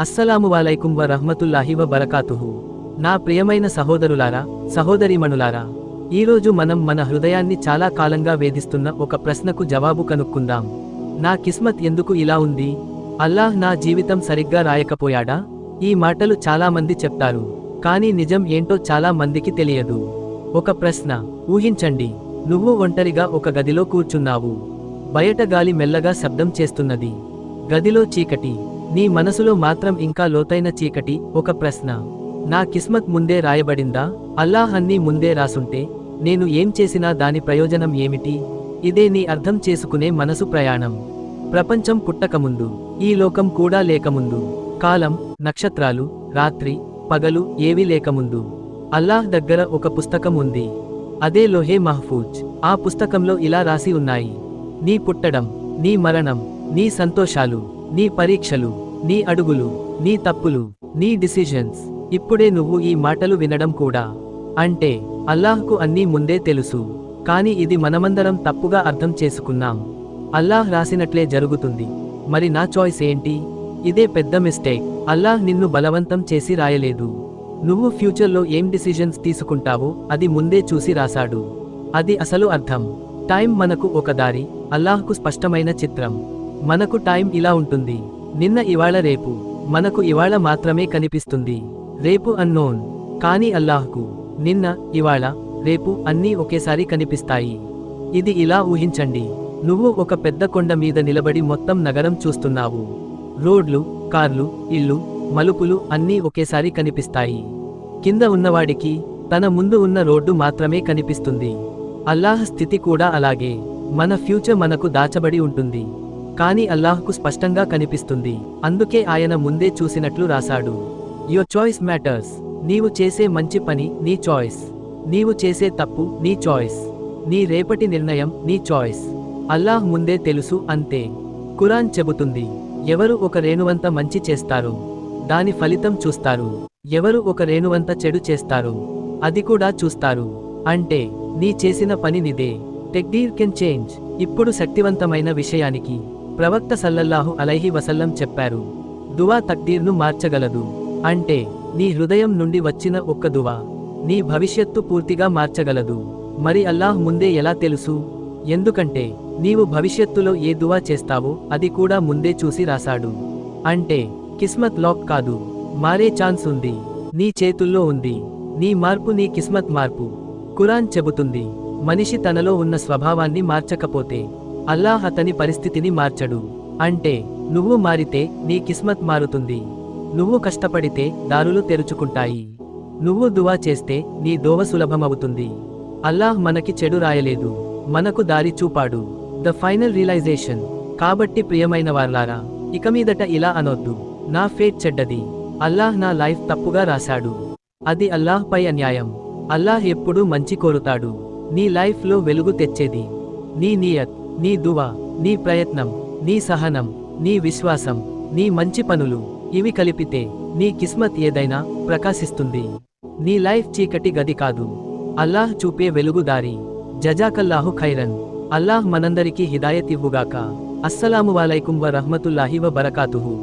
అస్సలాము వాలైకుం వ రహ్మతుల్లాహి వ బరకాతుహు నా ప్రియమైన సహోదరులారా సహోదరిమణులారా ఈరోజు మనం మన హృదయాన్ని చాలా కాలంగా వేధిస్తున్న ఒక ప్రశ్నకు జవాబు కనుక్కుందాం. నా కిస్మత్ ఎందుకు ఇలా ఉంది? అల్లాహ్ నా జీవితం సరిగ్గా రాయకపోయాడా? ఈ మాటలు చాలా మంది చెప్తారు కానీ నిజం ఏంటో చాలా మందికి తెలియదు. ఒక ప్రశ్న ఊహించండి నువ్వు ఒంటరిగా ఒక గదిలో కూర్చున్నావు. బయట గాలి మెల్లగా శబ్దం చేస్తున్నది. గదిలో చీకటి. నీ మనసులో మాత్రం ఇంకా లోతైన చీకటి ఒక ప్రశ్న. నా కిస్మత్ ముందే రాయబడిందా? అల్లాహ్ అన్నీ ముందే రాసుంటే నేను ఏం చేసినా దాని ప్రయోజనం ఏమిటి? ఇదే నీ అర్థం చేసుకునే మనసు ప్రయాణం. ప్రపంచం పుట్టకముందు ఈ లోకం కూడా లేకముందు కాలం నక్షత్రాలు రాత్రి పగలు ఏవీ లేకముందు అల్లాహ్ దగ్గర ఒక పుస్తకం ఉంది. అదే లోహే మహఫూజ్. ఆ పుస్తకంలో ఇలా రాసి ఉన్నాయి. నీ పుట్టడం నీ మరణం నీ సంతోషాలు. నీ పరీక్షలు నీ అడుగులు నీ తప్పులు నీ డిసిజన్స్ ఇప్పుడే నువ్వు ఈ మాటలు వినడం కూడా. అంటే అల్లాహ్కు అన్నీ ముందే తెలుసు. కాని ఇది మనమందరం తప్పుగా అర్థం చేసుకున్నాం. అల్లాహ్ రాసినట్లే జరుగుతుంది. మరి నా చాయిస్ ఏంటి? ఇదే పెద్ద మిస్టేక్ అల్లాహ్ నిన్ను బలవంతం చేసి రాయలేదు. నువ్వు ఫ్యూచర్లో ఏం డిసిజన్స్ తీసుకుంటావో అది ముందే చూసి రాశాడు. అది అసలు అర్థం. టైం మనకు ఒక దారి అల్లాహ్కు స్పష్టమైన చిత్రం. మనకు టైం ఇలా ఉంటుంది. నిన్న ఇవాళ రేపు. మనకు ఇవాళ మాత్రమే కనిపిస్తుంది. రేపు అన్నోన్. కానీ అల్లాహ్కు. నిన్న ఇవాళ రేపు అన్నీ ఒకేసారి కనిపిస్తాయి. ఇది ఇలా ఊహించండి. నువ్వు ఒక పెద్ద కొండ మీద నిలబడి మొత్తం నగరం చూస్తున్నావు. రోడ్లు కార్లు ఇల్లు మలుపులు అన్నీ ఒకేసారి కనిపిస్తాయి. కింద ఉన్నవాడికి తన ముందు ఉన్న రోడ్డు మాత్రమే కనిపిస్తుంది. అల్లాహ్ స్థితి కూడా అలాగే. మన ఫ్యూచర్ మనకు దాచబడి ఉంటుంది. కానీ అల్లాహ్కు స్పష్టంగా కనిపిస్తుంది. అందుకే ఆయన ముందే చూసినట్లు రాశాడు. యువర్ చాయిస్ మ్యాటర్స్ నీవు చేసే మంచి పని నీ చాయిస్ నీవు చేసే తప్పు నీ చాయిస్ నీ రేపటి నిర్ణయం నీ చాయిస్ అల్లాహ్ ముందే తెలుసు అంతే. ఖురాన్ చెబుతుంది ఎవరు ఒక రేణువంత మంచి చేస్తారు? దాని ఫలితం చూస్తారు. ఎవరు ఒక రేణువంత చెడు చేస్తారు? అది కూడా చూస్తారు. అంటే నీ చేసిన పని నిదే. టెక్డీర్ కెన్ చేంజ్ ఇప్పుడు శక్తివంతమైన విషయానికి. ప్రవక్త సల్లల్లాహు అలైహి వసల్లం చెప్పారు దువా తక్దీర్ను మార్చగలదు. అంటే నీ హృదయం నుండి వచ్చిన ఒక్క దువా నీ భవిష్యత్తు పూర్తిగా మార్చగలదు. మరి అల్లాహ్ ముందే ఎలా తెలుసు? ఎందుకంటే నీవు భవిష్యత్తులో ఏ దువా చేస్తావో అది కూడా ముందే చూసి రాశాడు. అంటే కిస్మత్ లాక్ కాదు మారే ఛాన్స్ ఉంది. నీ చేతుల్లో ఉంది. నీ మార్పు నీ కిస్మత్ మార్పు. ఖురాన్ చెబుతుంది మనిషి తనలో ఉన్న స్వభావాన్ని మార్చకపోతే అల్లాహ్ అతని పరిస్థితిని మార్చడు. అంటే నువ్వు మారితే నీ కిస్మత్ మారుతుంది. నువ్వు కష్టపడితే దారులు తెరుచుకుంటాయి. నువ్వు దువా చేస్తే నీ దోవ సులభమవుతుంది. అల్లాహ్ మనకి చెడు రాయలేదు. మనకు దారి చూపాడు. The final realisation. కాబట్టి ప్రియమైన వార్లారా ఇక మీదట ఇలా అనొద్దు. నా ఫేట్ చెడ్డది. అల్లాహ్ నా లైఫ్ తప్పుగా రాశాడు. అది అల్లాహ్ పై అన్యాయం. అల్లాహ్ ఎప్పుడూ మంచి కోరుతాడు. నీ లైఫ్లో వెలుగు తెచ్చేది. నీ నియత్. నీ దువా నీ ప్రయత్నం నీ సహనం నీ విశ్వాసం నీ మంచి పనులు ఇవి కలిపితే నీ కిస్మత్ ఏదైనా ప్రకాశిస్తుంది. నీ లైఫ్ చీకటి గది కాదు. అల్లాహ్ చూపే వెలుగుదారి. జజాకల్లాహు ఖైరన్. అల్లాహ్ మనందరికీ హిదాయత్ ఇవ్వుగాక అస్సలాము వాలైకుం వ రహ్మతుల్లాహి వ బరకాతుహు